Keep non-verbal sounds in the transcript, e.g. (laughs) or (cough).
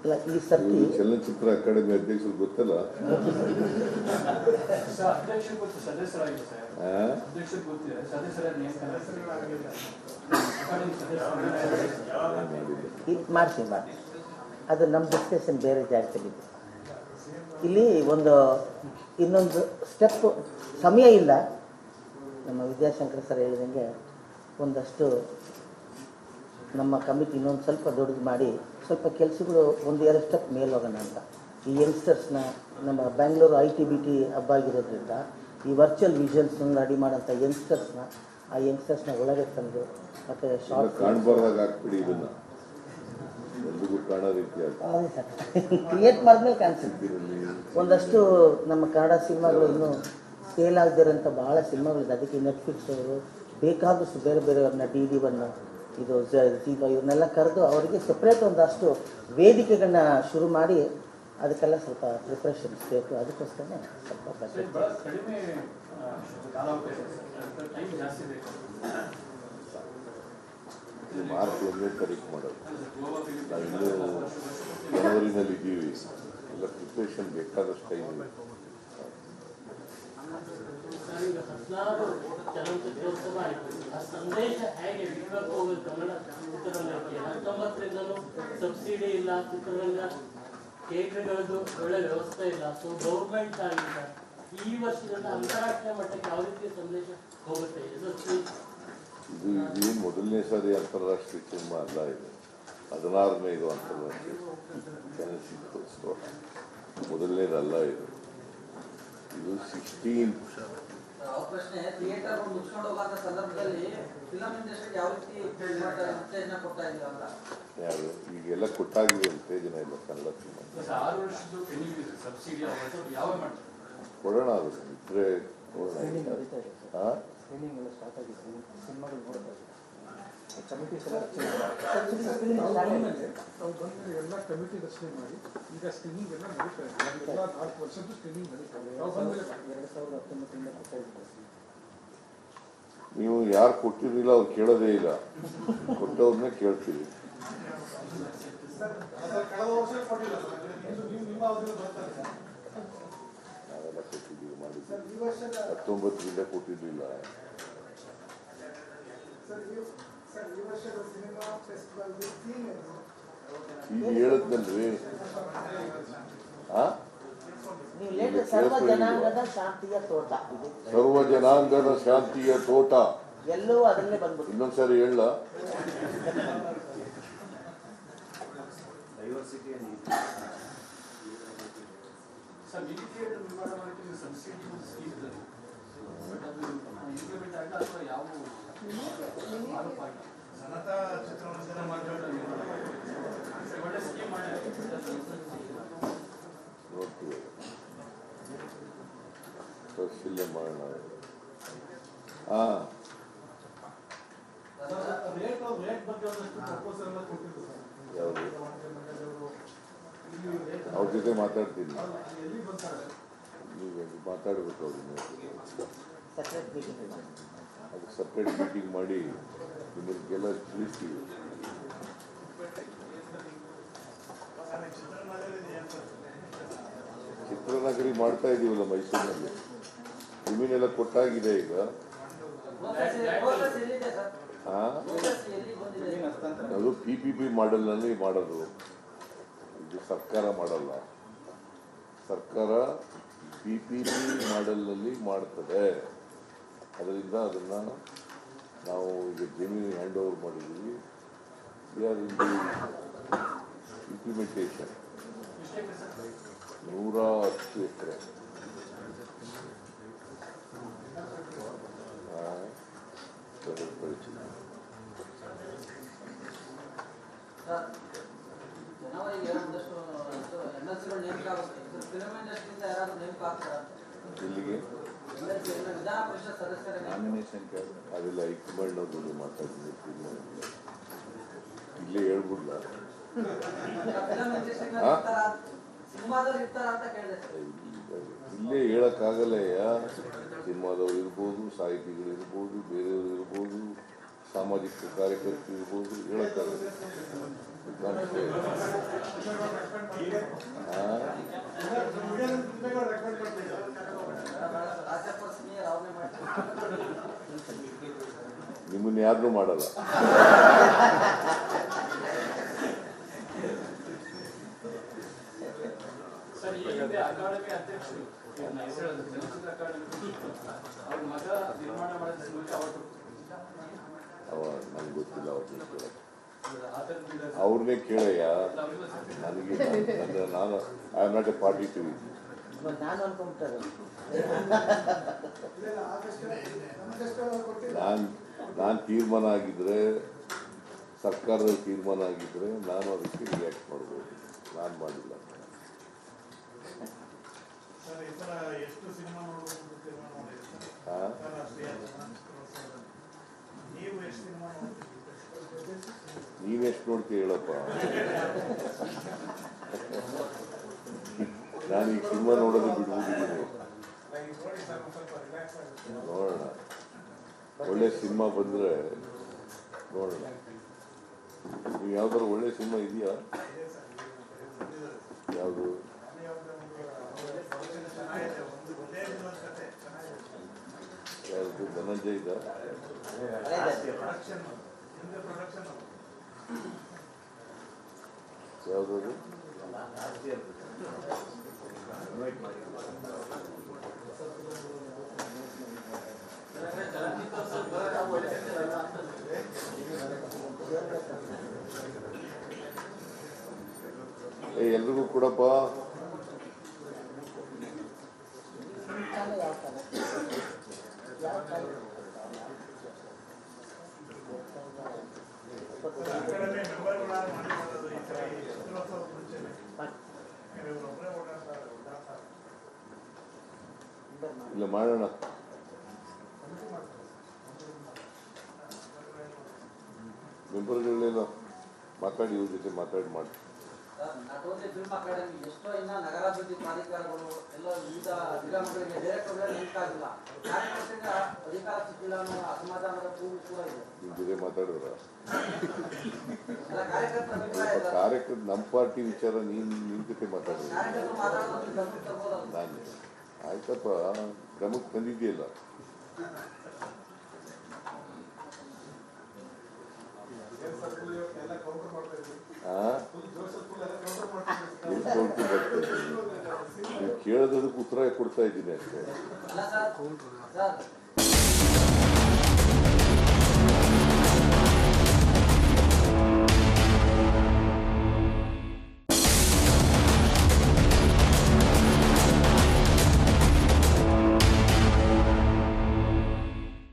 ಅಲ್ಲ ಈ ಸರ್ತಿ ಚಲನಚಿತ್ರ ಅಕಾಡೆಮಿ ಅಧ್ಯಕ್ಷರು ಗೊತ್ತಲ್ಲ? ಇದು ಮಾಡ್ತೀವಿ ಮಾಡಿ ಅದು ನಮ್ಮ ಡಿಸ್ಕಷನ್ ಬೇರೆ ಜಾಗದಲ್ಲಿದೆ ಇಲ್ಲಿ ಒಂದು ಇನ್ನೊಂದು ಸ್ಟೆಪ್ ಸಮಯ ಇಲ್ಲ. ನಮ್ಮ ವಿದ್ಯಾಶಂಕರ್ ಸರ್ ಹೇಳಿದಂಗೆ ಒಂದಷ್ಟು ನಮ್ಮ ಕಮಿಟಿ ಇನ್ನೊಂದು ಸ್ವಲ್ಪ ದೊಡ್ಡದು ಮಾಡಿ ಸ್ವಲ್ಪ ಕೆಲಸಗಳು ಒಂದು ಎರಡು ಸ್ಟೆಪ್ ಮೇಲೆ ಹೋಗೋಣ ಅಂತ. ಈ ಯಂಗ್ಸ್ಟರ್ಸ್ನ ನಮ್ಮ Bangalore I T B T ಹಬ್ಬ ಆಗಿರೋದ್ರಿಂದ ಈ ವರ್ಚುವಲ್ ವಿಜುವಲ್ಸ್ನ ರೆಡಿ ಮಾಡೋಂಥ ಯಂಗ್ಸ್ಟರ್ಸ್ನ ಆ ಯಂಗ್ಸ್ಟರ್ಸ್ನ ಒಳಗೆ ತಂದು ಮತ್ತು ಶಾರ್ಟ್ ಸರ್. ಕ್ರಿಯೇಟ್ ಮಾಡಿದ್ಮೇಲೆ ಕಾಣಿಸುತ್ತೆ ಒಂದಷ್ಟು ನಮ್ಮ ಕನ್ನಡ ಸಿನಿಮಾಗಳು ಇನ್ನೂ ಸೇಲ್ ಆಗದಿರೋಂಥ ಭಾಳ ಸಿನಿಮಾಗಳಿದೆ. ಅದಕ್ಕೆ ನೆಟ್ಫ್ಲಿಕ್ಸ್ ಅವರು ಬೇಕಾದಷ್ಟು ಬೇರೆ ಬೇರೆಯವ್ರನ್ನ ಟಿ ಡಿ ಒನ್ ಇದು ಜೀವ ಇವ್ರನ್ನೆಲ್ಲ ಕರೆದು ಅವರಿಗೆ ಸಪ್ರೇಟ್ ಒಂದಷ್ಟು ವೇದಿಕೆಗಳನ್ನ ಶುರು ಮಾಡಿ ಅದಕ್ಕೆಲ್ಲ ಸ್ವಲ್ಪ ಪ್ರಿಪ್ರೇಷನ್ಸ್ ಬೇಕು. ಅದಕ್ಕೋಸ್ಕರ ಸ್ವಲ್ಪ ಬಜೆಟ್ ಕಡಿಮೆ ಆ, ಟೈಮ್ ಜಾಸ್ತಿ ಬೇಕು. ಇದು ಮಾರ್ಚ್ ಒಂದನೇ ತಾರೀಕು ಮಾಡೋದು ಗೋವಾ ಫಿಲಿಂ ನಾವಿನ್ನೂ ಜನವರಿನಲ್ಲಿ ಇದ್ದೀವಿ ಎಲ್ಲ ಪ್ರಿಪ್ರೇಷನ್ ಬೇಕಾದಷ್ಟು ಟೈಮ್ ಇದೆ ಈಗ ಹದಿನಾರು ಚಲನಚಿತ್ರೋತ್ಸವ ಆಯಿತು. ಆ ಸಂದೇಶ ಹೇಗೆ ವಿಶ್ವಕ್ಕೆ ಹೋಗೋದು ಕನ್ನಡ ಚಿತ್ರರಂಗಕ್ಕೆ ಹತ್ತೊಂಬತ್ತರಿಂದಲೂ ಸಬ್ಸಿಡಿ ಇಲ್ಲ, ಚಿತ್ರರಂಗ ಥಿಯೇಟರ್ಗಳದ್ದು ಒಳ್ಳೆ ವ್ಯವಸ್ಥೆ ಇಲ್ಲ. ಸೊ ಗೌರ್ಮೆಂಟ್ ಆಗಿಲ್ಲ ಈ ವರ್ಷದಿಂದ ಅಂತಾರಾಷ್ಟ್ರೀಯ ಮಟ್ಟಕ್ಕೆ ಯಾವ ರೀತಿಯ ಸಂದೇಶ ಹೋಗುತ್ತೆ? ಯಶಸ್ವಿ ಇದು ಇದು ಮೊದಲನೇ ಸಾರಿ ಅಂತಾರಾಷ್ಟ್ರೀಯ ಸಿನಿಮಾ ಅಲ್ಲ ಇದು. ಹದಿನಾರನೇ ಇದು ಅಂತಾರಾಷ್ಟ್ರೀಯ ಚಲನಚಿತ್ರೋತ್ಸವ ಮೊದಲನೇದಲ್ಲ ಇದು. ಇದು ಸಿಕ್ಸ್ಟೀನ್ ಅವ್ರ ಪ್ರಶ್ನೆ ಥಿಯೇಟರ್ ಮುಚ್ಕೊಂಡು ಸಂದರ್ಭದಲ್ಲಿ ಫಿಲಂ ಇಂಡಸ್ಟ್ರಿ ಯಾವ ರೀತಿ ಉತ್ತೇಜನ ಕೊಡ್ತಾ ಅಂತ? ಈಗೆಲ್ಲ ಕೊಟ್ಟಾಗಿದೆ ಉತ್ತೇಜನ ಇಲ್ಲ ಕನ್ನಡ ಸಿನಿಮಾ ಆರು ವರ್ಷದ್ದು ಪೆಂಡಿಂಗ್ ಸಬ್ಸಿಡಿ ಅವತ್ತು ಯಾವ ಮಾಡ್ತಾರೆ? ಕೊಡೋಣ ಅದು ಇದ್ರೆ ನೋಡೋಣ. ಹಾಂ ಸ್ಟಾರ್ಟ್ ಆಗಿದೆ. ಸಿನಿಮಾಗಳು ನೋಡ್ತಾ ಎಲ್ಲ ಕಮಿಟಿ ರಚನೆ ಮಾಡಿ ಈಗ ಎಲ್ಲ ನಡೀತಾ ಇದೆ ನಾಲ್ಕು ನೀವು ಯಾರು ಕೊಟ್ಟಿರಲಿಲ್ಲ ಅವ್ರು ಕೇಳೋದೇ ಇಲ್ಲ. ಕೊಟ್ಟವ್ರನ್ನೇ ಕೇಳ್ತೀವಿ. ನಾವೆಲ್ಲ ಕೊಟ್ಟಿದ್ದೀವಿ, ಮಾಡಿದ್ದೀವಿ. ಹತ್ತೊಂಬತ್ತರಿಂದ ಕೊಟ್ಟಿರಲಿಲ್ಲ. ಈಗ ಹೇಳದ್ನಲ್ರಿ ಆ? ನೀವು ಲೇಟ್ ಸರ್ವ ಜನಾಂಗದ ಶಾಂತಿಯ ತೋಟ. ಎಲ್ಲೂ ಅದನ್ನೇ ಬಂದ್ಬಿಟ್ಟು ಇನ್ನೊಂದ್ಸರಿ ಹೇಳ. ಸರ್ ಮಿನಿ ನಿರ್ಮಾಣ ಮಾಡೋಕ್ಕೆ ಸಬ್ಸಿಡಿ ಸ್ಕೀಮ್ ಜನತಾ ಚಿತ್ರಮಂದಿರ ಒಳ್ಳೆ ಸ್ಕೀಮ್ ಮಾಡಿ ಮಾಡೋಣ ಹಾ. ಅವರು ಜೊತೆ ಮಾತಾಡ್ತೀನಿ. ಮಾತಾಡ್ಬೇಕು ಅವ್ರನ್ನ ಅದಕ್ಕೆ ಸಪ್ರೇಟ್ ಮೀಟಿಂಗ್ ಮಾಡಿ ನಿಮಗೆಲ್ಲ ತಿಳಿಸಿ. ಚಿತ್ರನಗರಿ ಮಾಡ್ತಾ ಇದೀವಲ್ಲ ಮೈಸೂರಿನಲ್ಲಿ. ಜಮೀನೆಲ್ಲ ಕೊಟ್ಟಾಗಿದೆ ಈಗ. ಅದು ಪಿ ಪಿ ಪಿ ಮಾಡಲ್ನಲ್ಲಿ ಮಾಡೋದು. ಇದು ಸರ್ಕಾರ ಮಾಡಲ್ಲ. ಸರ್ಕಾರ ಪಿ ಪಿ ಪಿ ಮಾಡಲ್ನಲ್ಲಿ ಮಾಡ್ತದೆ. ಅದರಿಂದ ಅದನ್ನು ನಾವು ಈಗ ಜಮೀನು ಹ್ಯಾಂಡ್ ಓವರ್ ಮಾಡಿದ್ದೀವಿ we are in the implementation ನೂರ ಹತ್ತು ಎಕರೆ. ಸರ್ ಇಲ್ಲಿಗೆ ನಾಮಿನೇಷನ್ ಅದೆಲ್ಲ ಇಕ್ಬಳ್ಳ ಗುಡಿ ಮಾತಾಡಿದ್ವಿ ಇಲ್ಲೇ ಹೇಳ್ಬಿಡ್ಲ ಇಲ್ಲೇ ಹೇಳಕ್ಕಾಗಲ್ಲಯ್ಯ ಸಿನಿಮಾದವ್ರು ಇರ್ಬೋದು ಸಾಹಿತಿಗಳು ಇರ್ಬೋದು ಬೇರೆಯವರು ಇರ್ಬೋದು ಸಾಮಾಜಿಕ ಕಾರ್ಯಕರ್ತರು ಇರ್ಬೋದು ಹೇಳಕ್ಕಾಗಲ್ಲ ಹಾ (laughs) ಸಿನಿಮಾಕ್ಕೆ ಯಾರನ್ನೂ ಮಾಡಲ್ಲ ನಂಗೆ ಗೊತ್ತಿಲ್ಲ ಅವ್ರನ್ನ ಕೇಳಯ್ಯ. ನನಗೆ ನಾನು I am not a party to it ನಾನು ನಾನು ತೀರ್ಮಾನ ಆಗಿದ್ರೆ ಸರ್ಕಾರದ ತೀರ್ಮಾನ ಆಗಿದ್ರೆ ನಾನು ಅದಕ್ಕೆ ರಿಯಾಕ್ಟ್ ಮಾಡ್ಬೋದು. ನಾನು ಮಾಡಿಲ್ಲ. ನೀವೆಷ್ಟು ನೋಡ್ತೀವಿ ಹೇಳಪ್ಪ ನಾನು ಈ ಸಿನಿಮಾ ನೋಡೋದು ಆಗುತ್ತೆ. ನೋಡೋಣ. ಒಳ್ಳೆ ಸಿನಿಮಾ ಬಂದರೆ ನೋಡೋಣ. ನೀವು ಯಾವ್ದಾದ್ರು ಒಳ್ಳೆ ಸಿನಿಮಾ ಇದೆಯಾ. ಯಾವುದು? ಯಾವುದು? ಧನಂಜಯ ಇದ್ದ ಪ್ರೊಡಕ್ಷನ್ ಓಡಾಡ್ತಾರೆ ಓಡಾಡ್ತಾರೆ ಇಲ್ಲ ಮಾಡೋಣ ಮೆಂಬರ್ಗಳೇನೋ ಮಾತಾಡಿ ಇವ್ರ ಜೊತೆ ಮಾತಾಡಿ ಮಾಡಿ ಮಾತಾಡಿದ್ರ (laughs) ಕಾರ್ಯಕ್ರಮ ನಮ್ಮ ಪಾರ್ಟಿ ವಿಚಾರ ನೀನ್ ನಿನ್ ಜೊತೆ ಮಾತಾಡಿದ್ರ ನಾನು. ಆಯ್ತಪ್ಪ ಕ್ರಮಕ್ಕೆ ತಂದಿದ್ಯಲ್ಲ ಎಲ್ಲ ಕೌಂಟರ್ ಮಾಡ್ತಾ ಇದ್ದೀವಿ ಆ ಫುಲ್ ಜೋಶ್ ಫುಲ್ ಎಲ್ಲ ಕೌಂಟರ್ ಮಾಡ್ತಾ ಇದ್ದೀವಿ ನಿಮ್ ಕೌಂಟ್ರು ಬರ್ತದೆ ಉತ್ತರ ಕೊಡ್ತಾ ಇದ್ದೀನಿ ಅಷ್ಟೇ